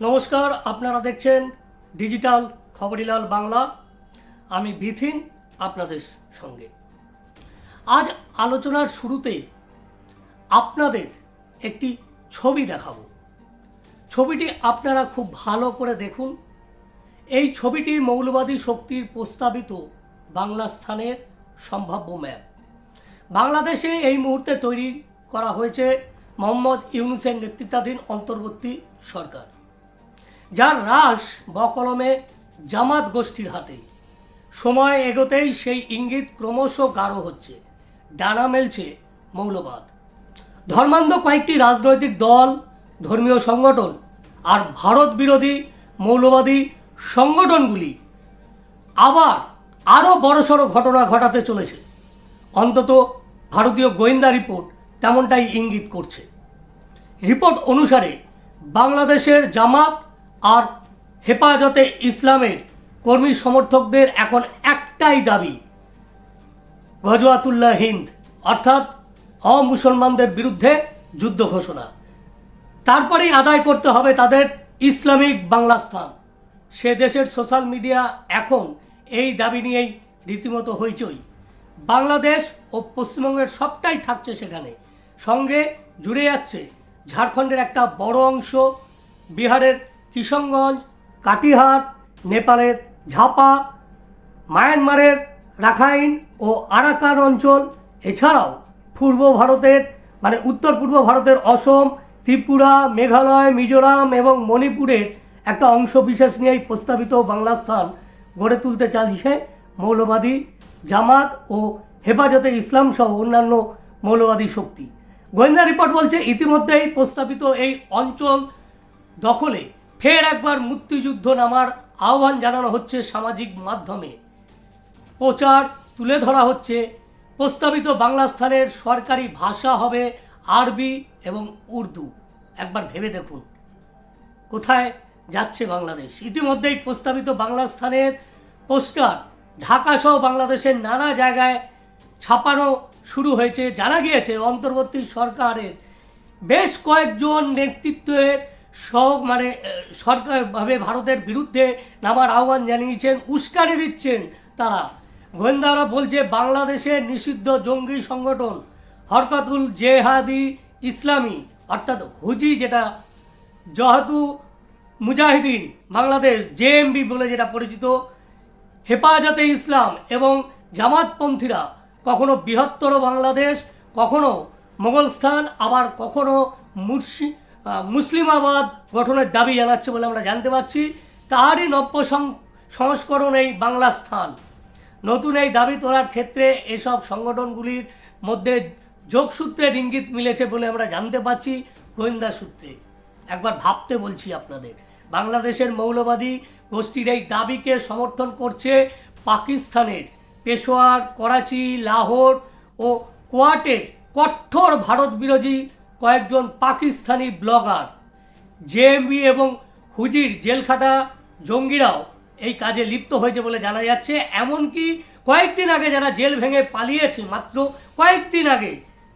নমস্কার, আপনারা দেখছেন ডিজিটাল খবরিলাল বাংলা। আমি বিথিন, আপনাদের সঙ্গে। আজ আলোচনার শুরুতে আপনাদের একটি ছবি দেখাবো। ছবিটি আপনারা খুব ভালো করে দেখুন। এই ছবিটি মৌলবাদী শক্তির প্রস্তাবিত বাংলা স্থানের সম্ভাব্য ম্যাপ। বাংলাদেশে এই মুহূর্তে তৈরি করা হয়েছে মোহাম্মদ ইউনুসের নেতৃত্বাধীন অন্তর্বর্তী সরকার। যার হ্রাস বকলমে জামাত গোষ্ঠীর হাতে। সময় এগোতেই সেই ইঙ্গিত ক্রমশ গাঢ় হচ্ছে। ডানা মেলছে মৌলবাদ। ধর্মান্ধ কয়েকটি রাজনৈতিক দল, ধর্মীয় সংগঠন আর ভারত বিরোধী মৌলবাদী সংগঠনগুলি আবার আরও বড়সড় ঘটনা ঘটাতে চলেছে। অন্তত ভারতীয় গোয়েন্দা রিপোর্ট তেমনটাই ইঙ্গিত করছে। রিপোর্ট অনুসারে বাংলাদেশের জামাত আর হেফাজতে ইসলামের কর্মী সমর্থকদের এখন একটাই দাবি, গজওয়াতুল্লাহ হিন্দ, অর্থাৎ অমুসলমানদের বিরুদ্ধে যুদ্ধ ঘোষণা। তারপরেই আদায় করতে হবে তাদের ইসলামিক বাংলা স্থান। সে দেশের সোশ্যাল মিডিয়া এখন এই দাবি নিয়েই রীতিমতো হইচই। বাংলাদেশ ও পশ্চিমবঙ্গের সবটাই থাকছে সেখানে। সঙ্গে জুড়ে যাচ্ছে ঝাড়খণ্ডের একটা বড় অংশ, বিহারের কিশনগঞ্জ কাটিহার, নেপালের ঝাপা, মায়ানমারের রাখাইন ও আরাকান অঞ্চল, এছাড়াও পূর্ব ভারতের মানে উত্তর পূর্ব ভারতের অসম, ত্রিপুরা, মেঘালয়, মিজোরাম এবং মণিপুরের একটা অংশ বিশেষ নিয়েই প্রস্তাবিত বাংলা স্থান গড়ে তুলতে চাইছে মৌলবাদী জামাত ও হেফাজতে ইসলাম সহ অন্যান্য মৌলবাদী শক্তি। গোয়েন্দা রিপোর্ট বলছে, ইতিমধ্যেই প্রস্তাবিত এই অঞ্চল দখলে ফের একবার মুক্তিযুদ্ধ নামার আহ্বান জানানো হচ্ছে সামাজিক মাধ্যমে। প্রচার তুলে ধরা হচ্ছে। প্রস্তাবিত বাংলা স্থানের সরকারি ভাষা হবে আরবি এবং উর্দু। একবার ভেবে দেখুন। কোথায় যাচ্ছে বাংলাদেশ? ইতিমধ্যেই প্রস্তাবিত বাংলা স্থানের পোস্টার ঢাকাসহ বাংলাদেশের নানা জায়গায় ছাপানো শুরু হয়েছে। জানা গিয়েছে, অন্তর্বর্তী সরকারের বেশ কয়েকজন নেতৃত্বের সহ মানে সরকারভাবে ভারতের বিরুদ্ধে নামার আহ্বান জানিয়েছেন, উস্কানি দিচ্ছেন তারা। গোয়েন্দারা বলছে, বাংলাদেশের নিষিদ্ধ জঙ্গি সংগঠন হরকাতুল জেহাদি ইসলামী, অর্থাৎ হুজি যেটা, জহাতু মুজাহিদিন, বাংলাদেশ, জেএমবি বলে যেটা পরিচিত, হেফাজতে ইসলাম এবং জামাতপন্থীরা কখনো বৃহত্তর বাংলাদেশ, কখনো মোগলস্থান আবার কখনো মুর্শি মুসলিমাবাদ গঠনের দাবি জানাচ্ছে বলে আমরা জানতে পারছি। তারই নব্য সংস্করণ এই বাংলা স্থান। নতুন এই দাবি তোলার ক্ষেত্রে এসব সংগঠনগুলির মধ্যে যোগসূত্রের ইঙ্গিত মিলেছে বলে আমরা জানতে পারছি গোয়েন্দা সূত্রে। একবার ভাবতে বলছি আপনাদের, বাংলাদেশের মৌলবাদী গোষ্ঠীর এই দাবিকে সমর্থন করছে পাকিস্তানের পেশোয়ার, করাচি, লাহোর ও কোয়াটের কঠোর ভারত বিরোধী কয়েকজন পাকিস্তানি ব্লগার, জেএমবি এবং হুজির জেলখাটা জঙ্গিরাও এই কাজে লিপ্ত হয়েছে বলে জানা যাচ্ছে। এমনকি কয়েকদিন আগে যারা জেল ভেঙে পালিয়েছে, মাত্র কয়েকদিন আগে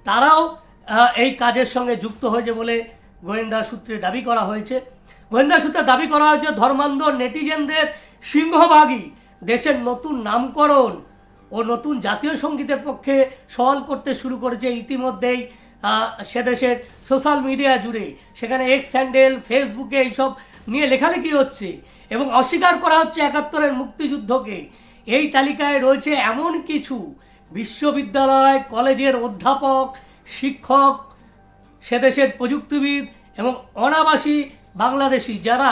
তারাও এই কাজের সঙ্গে যুক্ত হয়েছে বলে গোয়েন্দা সূত্রে দাবি করা হয়েছে। গোয়েন্দা সূত্রে দাবি করা হয়েছে, ধর্মান্ধ নেটিজেনদের সিংহভাগই দেশের নতুন নামকরণ ও নতুন জাতীয় সঙ্গীতের পক্ষে সওয়াল করতে শুরু করেছে ইতিমধ্যেই। সে দেশের সোশ্যাল মিডিয়া জুড়ে। সেখানে এক্স হ্যান্ডেল ফেসবুকে এইসব নিয়ে লেখালেখি হচ্ছে এবং অস্বীকার করা হচ্ছে একাত্তরের মুক্তিযুদ্ধকে। এই তালিকায় রয়েছে এমন কিছু। বিশ্ববিদ্যালয়, কলেজের অধ্যাপক, শিক্ষক সে দেশের প্রযুক্তিবিদ এবং অনাবাসী বাংলাদেশি যারা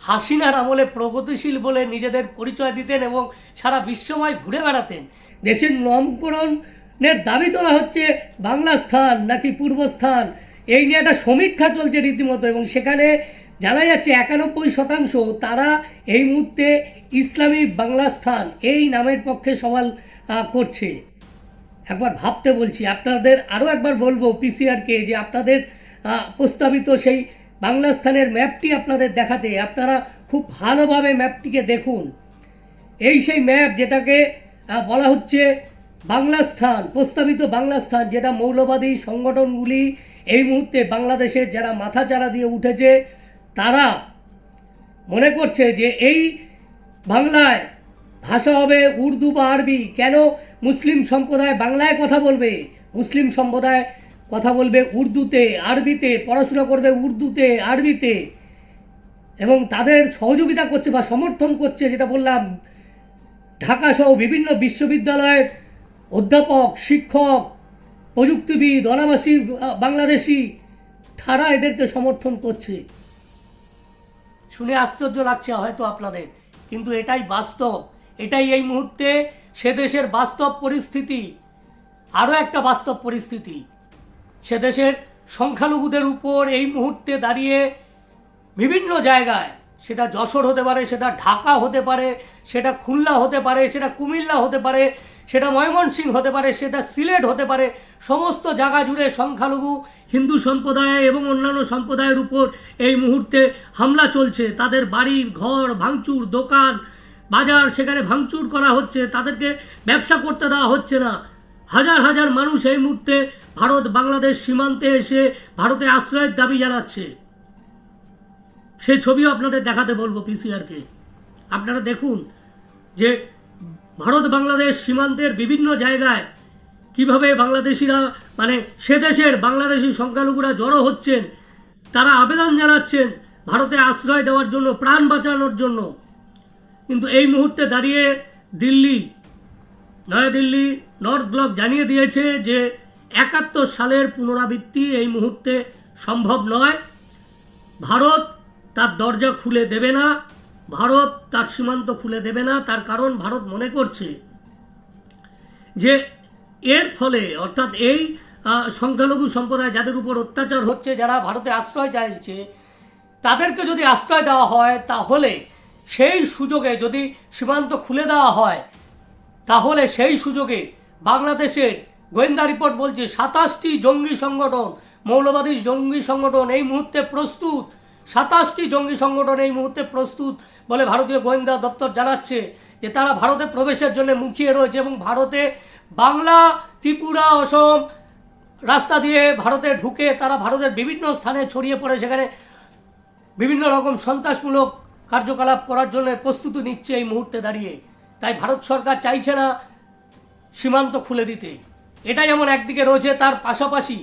হাসিনার আমলে প্রগতিশীল বলে নিজেদের পরিচয় দিতেন এবং সারা বিশ্বময় ঘুরে বেড়াতেন। দেশের নামকরণের দাবি তোলা হচ্ছে বাংলা স্থান নাকি পূর্বস্থান এই নিয়ে একটা সমীক্ষা চলছে রীতিমতো এবং সেখানে জানা যাচ্ছে একানব্বই শতাংশ তারা এই মুহূর্তে ইসলামিক বাংলা স্থান, এই নামের পক্ষে সওয়াল করছে। একবার ভাবতে বলছি, আপনাদের আরও একবার বলব পিসিআরকে যে আপনাদের প্রস্তাবিত সেই বাংলা স্থানের ম্যাপটি আপনাদের দেখাতে আপনারা খুব ভালোভাবে ম্যাপটিকে দেখুন। এই সেই ম্যাপ যেটাকে বলা হচ্ছে বাংলা স্থান, প্রস্তাবিত বাংলা স্থান, যেটা মৌলবাদী সংগঠনগুলি এই মুহূর্তে বাংলাদেশের যারা মাথা চারা দিয়ে উঠেছে, তারা মনে করছে যে এই বাংলায় ভাষা হবে উর্দু বা আরবি। কেন মুসলিম সম্প্রদায় বাংলায় কথা বলবে? মুসলিম সম্প্রদায় কথা বলবে উর্দুতে, আরবিতে, পড়াশোনা করবে উর্দুতে, আরবিতে। এবং তাদের সহযোগিতা করছে বা সমর্থন করছে, যেটা বললাম, ঢাকা সহ বিভিন্ন বিশ্ববিদ্যালয়ের অধ্যাপক, শিক্ষক, প্রযুক্তিবিদ, অনাবাসী বাংলাদেশি, তারা এদেরকে সমর্থন করছে। শুনে আশ্চর্য লাগছে হয়তো আপনাদের, কিন্তু এটাই বাস্তব। এটাই এই মুহূর্তে সে দেশের বাস্তব পরিস্থিতি, আরও একটা বাস্তব পরিস্থিতি। সে দেশের সংখ্যালঘুদের উপর এই মুহূর্তে দাঁড়িয়ে বিভিন্ন জায়গায় সেটা যশোর হতে পারে, সেটা ঢাকা হতে পারে, সেটা খুলনা হতে পারে, সেটা কুমিল্লা হতে পারে, সেটা ময়মনসিংহ হতে পারে, সেটা সিলেট হতে পারে, সমস্ত জায়গা জুড়ে সংখ্যালঘু, হিন্দু সম্প্রদায় এবং অন্যান্য সম্প্রদায়ের উপর এই মুহূর্তে হামলা চলছে। তাদের বাড়ি, ঘর, ভাঙচুর, দোকান, বাজার সেখানে ভাঙচুর করা হচ্ছে। তাদেরকে ব্যবসা করতে দেওয়া হচ্ছে না। হাজার হাজার মানুষ এই মুহূর্তে ভারত বাংলাদেশ সীমান্তে এসে ভারতে আশ্রয়ের দাবি জানাচ্ছে। সেই ছবিও আপনাদের দেখাতে বলব পিসিআরকে আপনারা দেখুন যে ভারত বাংলাদেশ সীমান্তের বিভিন্ন জায়গায় কীভাবে বাংলাদেশিরা মানে সে দেশের বাংলাদেশি সংখ্যালঘুরা জড়ো হচ্ছেন, তারা আবেদন জানাচ্ছেন ভারতে আশ্রয় দেওয়ার জন্য, প্রাণ বাঁচানোর জন্য। কিন্তু এই মুহূর্তে দাঁড়িয়ে দিল্লি, নয়াদিল্লি, নর্থ ব্লক জানিয়ে দিয়েছে যে একাত্তর সালের পুনরাবৃত্তি এই মুহূর্তে সম্ভব নয়। ভারত তার দরজা খুলে দেবে না, ভারত তার সীমান্ত খুলে দেবে না, তার কারণ ভারত মনে করছে যে এর ফলে, অর্থাৎ এই সংখ্যালঘু সম্প্রদায় যাদের উপর অত্যাচার হচ্ছে, যারা ভারতে আশ্রয় চাইছে, তাদেরকে যদি আশ্রয় দেওয়া হয়, তাহলে সেই সুযোগে যদি সীমান্ত খুলে দেওয়া হয়, তাহলে সেই সুযোগে বাংলাদেশের গোয়েন্দা রিপোর্ট বলছে সাতাশটি জঙ্গি সংগঠন, মৌলবাদী জঙ্গি সংগঠন এই মুহূর্তে প্রস্তুত। সাতাশটি জঙ্গি সংগঠন এই মুহূর্তে প্রস্তুত বলে ভারতীয় গোয়েন্দা দপ্তর জানাচ্ছে যে তারা ভারতে প্রবেশের জন্য মুখিয়ে রয়েছে এবং ভারতে বাংলা, ত্রিপুরা, অসম রাস্তা দিয়ে ভারতে ঢুকে তারা ভারতের বিভিন্ন স্থানে ছড়িয়ে পড়ে। সেখানে বিভিন্ন রকম সন্ত্রাসমূলক কার্যকলাপ করার জন্য প্রস্তুতি নিচ্ছে এই মুহূর্তে দাঁড়িয়ে। তাই ভারত সরকার চাইছে না সীমান্ত খুলে দিতে। এটা যেমন একদিকে রয়েছে, তার পাশাপাশি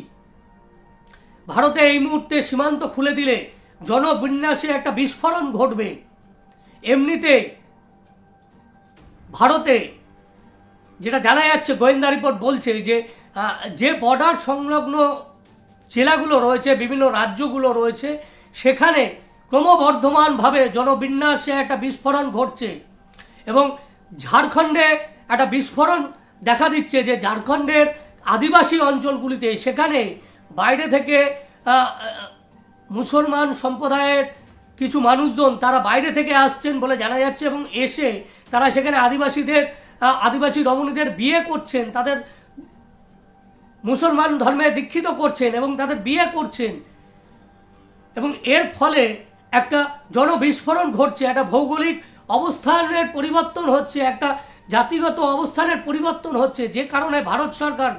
ভারতে এই মুহূর্তে সীমান্ত খুলে দিলে জনবিন্যাসে একটা বিস্ফোরণ ঘটবে। এমনিতে ভারতে যেটা জানা যাচ্ছে, গোয়েন্দা রিপোর্ট বলছে যে যে বর্ডার সংলগ্ন জেলাগুলো রয়েছে, বিভিন্ন রাজ্যগুলো রয়েছে, সেখানে ক্রমবর্ধমানভাবে জনবিন্যাসে একটা বিস্ফোরণ ঘটছে এবং ঝাড়খণ্ডে একটা বিস্ফোরণ দেখা দিচ্ছে যে ঝাড়খণ্ডের আদিবাসী অঞ্চলগুলিতে। সেখানে বাইরে থেকে মুসলমান সম্প্রদায়ের কিছু মানুষজন তারা বাইরে থেকে আসছেন বলে জানা যাচ্ছে এবং এসে তারা সেখানে আদিবাসীদের আদিবাসী রমণীদের বিয়ে করছেন, তাদের মুসলমান ধর্মে দীক্ষিত করছেন এবং তাদের বিয়ে করছেন। এবং এর ফলে একটা জনবিস্ফোরণ ঘটছে, একটা ভৌগোলিক অবস্থানের পরিবর্তন হচ্ছে, একটা জাতিগত অবস্থানের পরিবর্তন হচ্ছে, যে কারণে ভারত সরকার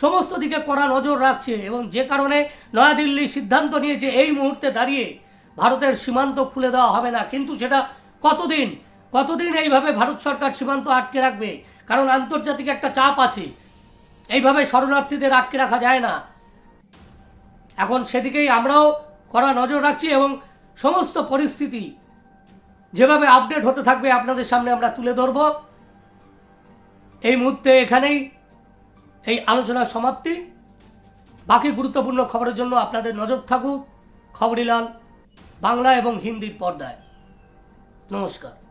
সমস্ত দিকে কড়া নজর রাখছে এবং যে কারণে নয়াদিল্লি সিদ্ধান্ত নিয়েছে এই মুহূর্তে দাঁড়িয়ে ভারতের সীমান্ত খুলে দেওয়া হবে না। কিন্তু সেটা কতদিন? কতদিন এইভাবে ভারত সরকার সীমান্ত আটকে রাখবে? কারণ আন্তর্জাতিক একটা চাপ আছে। এইভাবে শরণার্থীদের আটকে রাখা যায় না। এখন সেদিকেই আমরাও কড়া নজর রাখছি এবং সমস্ত পরিস্থিতি যেভাবে আপডেট হতে থাকবে আপনাদের সামনে আমরা তুলে ধরব। এই মুহূর্তে এখানেই এই আলোচনার সমাপ্তি। বাকি গুরুত্বপূর্ণ খবরের জন্য আপনাদের নজর থাকুক খবরিলাল বাংলা এবং হিন্দির পর্দায়। নমস্কার।